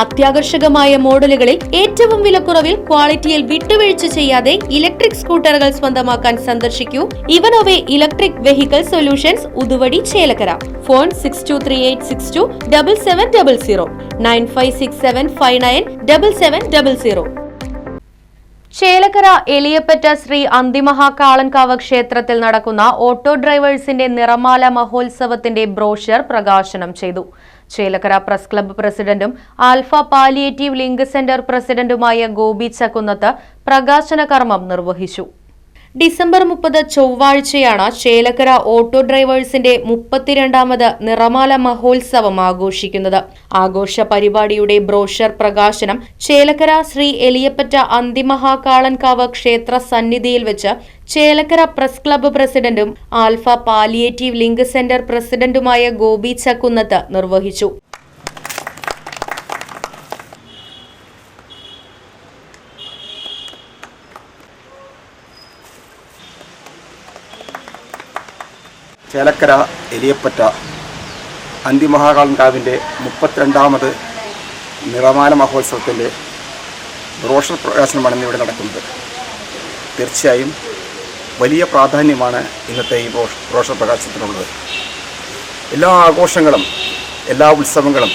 അത്യാകർഷകമായ മോഡലുകളിൽ ഏറ്റവും വിലക്കുറവിൽ ക്വാളിറ്റിയിൽ വിട്ടുവീഴ്ച ചെയ്യാതെ ഇലക്ട്രിക് സ്കൂട്ടറുകൾ സ്വന്തമാക്കാൻ സന്ദർശിക്കൂ ഇവനോവെ electric vehicle solutions Uthuvadi Chelakkara. Phone six two three eight six two double seven double zero nine five six seven five nine double seven double zero Chelakkara Eliyappatta Shri Anthimahakalankavu ക്ഷേത്രത്തിൽ നടക്കുന്ന auto ഡ്രൈവേഴ്സിന്റെ നിറമാല മഹോത്സവത്തിന്റെ brochure പ്രകാശനം ചെയ്തു. Chelakkara press club പ്രസിഡന്റും alpha palliative link centre പ്രസിഡന്റുമായ ഗോപി ചക്കുന്നത്ത് പ്രകാശന കർമ്മം നിർവഹിച്ചു. ഡിസംബർ മുപ്പത് ചൊവ്വാഴ്ചയാണ് ചേലക്കര ഓട്ടോ ഡ്രൈവേഴ്സിന്റെ മുപ്പത്തിരണ്ടാമത് നിറമാല മഹോത്സവം ആഘോഷിക്കുന്നത്. ആഘോഷ പരിപാടിയുടെ ബ്രോഷർ പ്രകാശനം ചേലക്കര ശ്രീ എലിയപ്പറ്റ അന്തിമഹാകാളൻകാവ് ക്ഷേത്ര സന്നിധിയിൽ വെച്ച് ചേലക്കര പ്രസ് ക്ലബ്ബ് പ്രസിഡന്റും ആൽഫ പാലിയേറ്റീവ് ലിങ്ക് സെന്റർ പ്രസിഡന്റുമായ ഗോപി ചക്കുന്നത്ത് നിർവഹിച്ചു. ചേലക്കര എലിയപ്പറ്റ അന്തിമഹാകാളൻകാവിന്റെ മുപ്പത്തിരണ്ടാമത് നിറമാല മഹോത്സവത്തിന്റെ റോഷൻ പ്രകാശനമാണ് ഇന്നിവിടെ നടക്കുന്നത്. തീർച്ചയായും വലിയ പ്രാധാന്യമാണ് ഇന്നത്തെ ഈ റോഷ് റോഷർ പ്രകാശനത്തിനുള്ളത്. എല്ലാ ആഘോഷങ്ങളും എല്ലാ ഉത്സവങ്ങളും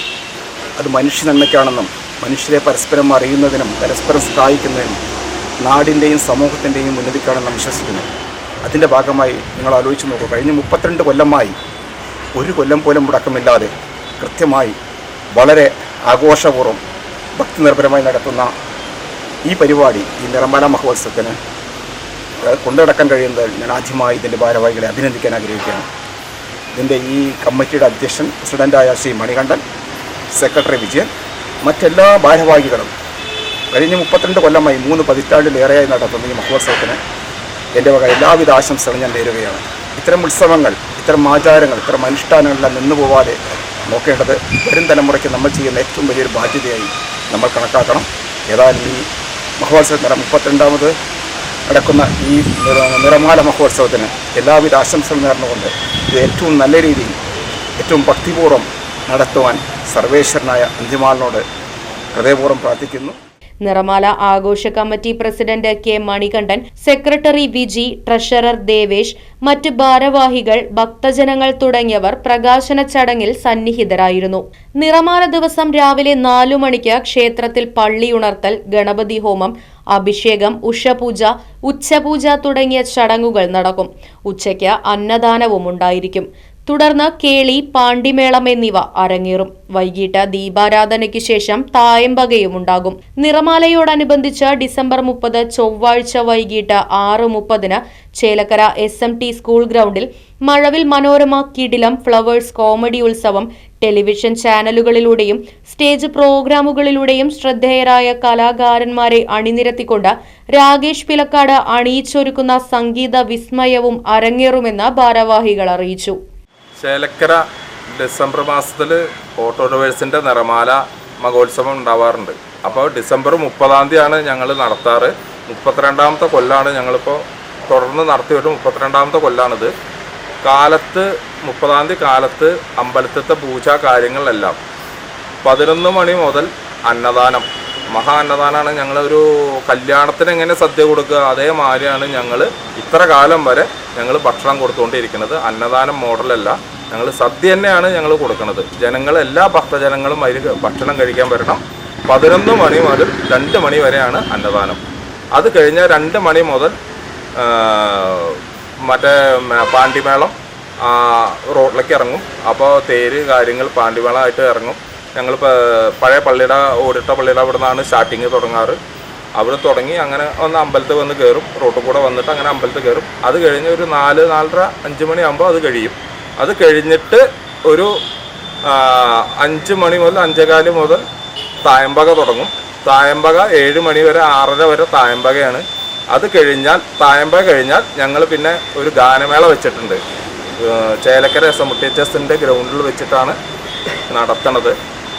അത് മനുഷ്യ നന്മയ്ക്കാണെന്നും മനുഷ്യരെ പരസ്പരം അറിയുന്നതിനും പരസ്പരം സഹായിക്കുന്നതിനും നാടിന്റെയും സമൂഹത്തിന്റെയും ഉന്നതിക്കാണെന്നും വിശ്വസിക്കുന്നു. അതിന്റെ ഭാഗമായി നിങ്ങൾ ആലോചിച്ച് നോക്കൂ. കഴിഞ്ഞ മുപ്പത്തിരണ്ട് കൊല്ലമായി ഒരു കൊല്ലം പോലും മുടക്കമില്ലാതെ കൃത്യമായി വളരെ ആഘോഷപൂർവം ഭക്തി നിർഭരമായി നടത്തുന്ന ഈ പരിപാടി ഈ നിറമ്പാല മഹോത്സവത്തിന് കൊണ്ടുനടക്കാൻ കഴിയുന്നത് ഞാൻ ആദ്യമായി ഇതിന്റെ ഭാരവാഹികളെ അഭിനന്ദിക്കാൻ ആഗ്രഹിക്കുകയാണ്. ഇതിന്റെ ഈ കമ്മിറ്റിയുടെ അധ്യക്ഷൻ പ്രസിഡന്റായ ശ്രീ മണികണ്ഠൻ സെക്രട്ടറി വിജയൻ മറ്റെല്ലാ ഭാരവാഹികളും കഴിഞ്ഞ മുപ്പത്തിരണ്ട് കൊല്ലമായി മൂന്ന് പതിറ്റാണ്ടിലേറെയായി നടത്തുന്ന ഈ മഹോത്സവത്തിന് എന്റെ വക എല്ലാവിധ ആശംസകളും ഞാൻ നേരുകയാണ്. ഇത്തരം ഉത്സവങ്ങൾ ഇത്തരം ആചാരങ്ങൾ ഇത്തരം അനുഷ്ഠാനങ്ങളെല്ലാം നിന്നു പോവാതെ നോക്കേണ്ടത് വരും തലമുറയ്ക്ക് നമ്മൾ ചെയ്യുന്ന ഏറ്റവും വലിയൊരു ബാധ്യതയായി നമ്മൾ കണക്കാക്കണം. ഏതായാലും ഈ മഹോത്സവത്തിന് മുപ്പത്തിരണ്ടാമത് നടക്കുന്ന ഈ നിറ- നിറമാല മഹോത്സവത്തിന് എല്ലാവിധ ആശംസകളും നേർന്നുകൊണ്ട് ഇത് ഏറ്റവും നല്ല രീതിയിൽ ഏറ്റവും ഭക്തിപൂർവം നടത്തുവാൻ സർവേശ്വരനായ അന്തിമാലിനോട് ഹൃദയപൂർവം പ്രാർത്ഥിക്കുന്നു. നിറമാല ആഘോഷ committee president K Manikandan secretary Viji treasurer Devesh മറ്റ് ഭാരവാഹികൾ ഭക്തജനങ്ങൾ തുടങ്ങിയവർ പ്രകാശന ചടങ്ങിൽ സന്നിഹിതരായിരുന്നു. നിറമാല ദിവസം രാവിലെ നാലു മണിക്ക് ക്ഷേത്രത്തിൽ പള്ളിയുണർത്തൽ ഗണപതി ഹോമം അഭിഷേകം ഉഷപൂജ ഉച്ചപൂജ തുടങ്ങിയ ചടങ്ങുകൾ നടക്കും. ഉച്ചയ്ക്ക് അന്നദാനവും ഉണ്ടായിരിക്കും തുടർന്ന് കേളി പാണ്ടിമേളം എന്നിവ അരങ്ങേറും. വൈകിട്ട് ദീപാരാധനയ്ക്ക് ശേഷം തായമ്പകയും ഉണ്ടാകും. നിറമാലയോടനുബന്ധിച്ച് ഡിസംബർ മുപ്പത് ചൊവ്വാഴ്ച വൈകിട്ട് ആറ് മുപ്പതിന് Chelakkara S M T school ഗ്രൗണ്ടിൽ Mazhavil Manorama Kidilam Flowers comedy Utsavam television ചാനലുകളിലൂടെയും stage പ്രോഗ്രാമുകളിലൂടെയും ശ്രദ്ധേയരായ കലാകാരന്മാരെ അണിനിരത്തിക്കൊണ്ട് രാകേഷ് പിലക്കാട് അണിയിച്ചൊരുക്കുന്ന സംഗീത വിസ്മയവും അരങ്ങേറുമെന്ന് ഭാരവാഹികൾ അറിയിച്ചു. ചേലക്കര ഡിസംബർ മാസത്തിൽ ഓട്ടോ ഡ്രൈവേഴ്സിന്റെ നിറമാല മഹോത്സവം ഉണ്ടാവാറുണ്ട്. അപ്പോൾ ഡിസംബർ മുപ്പതാം തീയതിയാണ് ഞങ്ങൾ നടത്താറ്. മുപ്പത്തിരണ്ടാമത്തെ കൊല്ലാണ് ഞങ്ങളിപ്പോൾ തുടർന്ന് നടത്തി വരും മുപ്പത്തിരണ്ടാമത്തെ കൊല്ലാണിത്. കാലത്ത് മുപ്പതാം തീയതി കാലത്ത് അമ്പലത്തിലത്തെ പൂജ കാര്യങ്ങളെല്ലാം പതിനൊന്ന് മണി മുതൽ അന്നദാനം. മഹാ അന്നദാനമാണ് ഞങ്ങളൊരു കല്യാണത്തിന് എങ്ങനെ സദ്യ കൊടുക്കുക അതേമാതിരിയാണ് ഞങ്ങൾ ഇത്ര കാലം വരെ ഞങ്ങൾ ഭക്ഷണം കൊടുത്തുകൊണ്ടിരിക്കുന്നത് അന്നദാനം മോഡലല്ല. ഞങ്ങൾ സദ്യ തന്നെയാണ് ഞങ്ങൾ കൊടുക്കുന്നത് ജനങ്ങൾ എല്ലാ ഭക്തജനങ്ങളും അതിൽ ഭക്ഷണം കഴിക്കാൻ വരണം. പതിനൊന്ന് മണി മുതൽ രണ്ട് മണി വരെയാണ് അന്നദാനം. അത് കഴിഞ്ഞ രണ്ട് മണി മുതൽ മറ്റേ പാണ്ടിമേളം റോഡിലേക്ക് ഇറങ്ങും. അപ്പോൾ തേര് കാര്യങ്ങൾ പാണ്ടിമേളമായിട്ട് ഇറങ്ങും. ഞങ്ങൾ പഴയ പള്ളിയുടെ ഓടിട്ട പള്ളിയുടെ അവിടെ നിന്നാണ് സ്റ്റാർട്ടിങ് തുടങ്ങാറ്. അവിടെ തുടങ്ങി അങ്ങനെ ഒന്ന് അമ്പലത്തിൽ വന്ന് കയറും റോട്ടിൽ കൂടെ വന്നിട്ട് അങ്ങനെ അമ്പലത്തിൽ കയറും അത് കഴിഞ്ഞ് ഒരു നാല് നാലര അഞ്ച് മണിയാകുമ്പോൾ അത് കഴിയും. അത് കഴിഞ്ഞിട്ട് ഒരു അഞ്ച് മണി മുതൽ അഞ്ചേകാൽ മുതൽ തായമ്പക തുടങ്ങും. തായമ്പക ഏഴ് മണി വരെ ആറര വരെ തായമ്പകയാണ്. അത് കഴിഞ്ഞാൽ തായമ്പക കഴിഞ്ഞാൽ ഞങ്ങൾ പിന്നെ ഒരു ഗാനമേള വെച്ചിട്ടുണ്ട്. Chelakkara S M T H എസിന്റെ ഗ്രൗണ്ടിൽ വെച്ചിട്ടാണ് നടത്തണത്.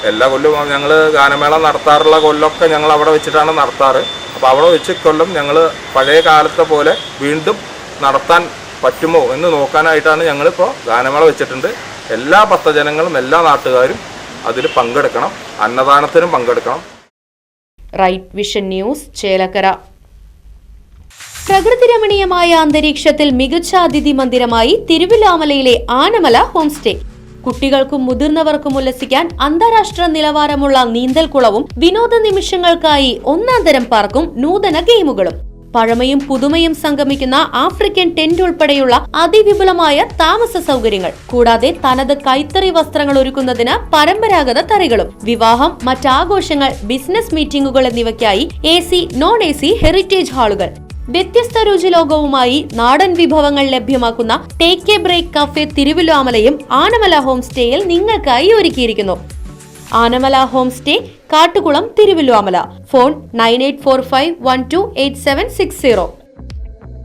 എല്ലാ കൊല്ലവും ഞങ്ങൾ ഗാനമേള നടത്താറുള്ള കൊല്ലമൊക്കെ ഞങ്ങൾ അവിടെ വെച്ചിട്ടാണ് നടത്താറ്. അപ്പോൾ അവിടെ വെച്ച് കൊല്ലം ഞങ്ങൾ പഴയ കാലത്തെ പോലെ വീണ്ടും നടത്താൻ പറ്റുമോ എന്ന് നോക്കാനായിട്ടാണ് ഞങ്ങളിപ്പോൾ ഗാനമേള വെച്ചിട്ടുണ്ട്. എല്ലാ ഭക്തജനങ്ങളും എല്ലാ നാട്ടുകാരും അതിൽ പങ്കെടുക്കണം. അന്നദാനത്തിനും പങ്കെടുക്കണം. Right vision news Chelakkara. പ്രകൃതി രമണീയമായ അന്തരീക്ഷത്തിൽ മികച്ച അതിഥി മന്ദിരമായി തിരുവില്ലാമലയിലെ ആനമല ഹോംസ്റ്റേ കുട്ടികൾക്കും മുതിർന്നവർക്കും ഉല്ലസിക്കാൻ അന്താരാഷ്ട്ര നിലവാരമുള്ള നീന്തൽക്കുളവും വിനോദ നിമിഷങ്ങൾക്കായി ഒന്നാം തരം പാർക്കും നൂതന ഗെയിമുകളും. പഴമയും പുതുമയും സംഗമിക്കുന്ന ആഫ്രിക്കൻ ടെന്റ് ഉൾപ്പെടെയുള്ള അതിവിപുലമായ താമസ സൗകര്യങ്ങൾ. കൂടാതെ തനത് കൈത്തറി വസ്ത്രങ്ങൾ ഒരുക്കുന്നതിന് പരമ്പരാഗത തറികളും. വിവാഹം മറ്റാഘോഷങ്ങൾ ബിസിനസ് മീറ്റിംഗുകൾ എന്നിവയ്ക്കായി A C non A C heritage ഹാളുകൾ. വ്യത്യസ്ത രുചി ലോകവുമായി നാടൻ വിഭവങ്ങൾ ലഭ്യമാക്കുന്ന ടേക്ക് എ ബ്രേക്ക് കഫേ തിരുവില്ലാമലയും ആനമല ഹോം സ്റ്റേയിൽ നിങ്ങൾക്കായി ഒരുക്കിയിരിക്കുന്നു. Anamala home stay Kattukulam Thiruvilwamala phone nine eight four five one two eight seven six zero.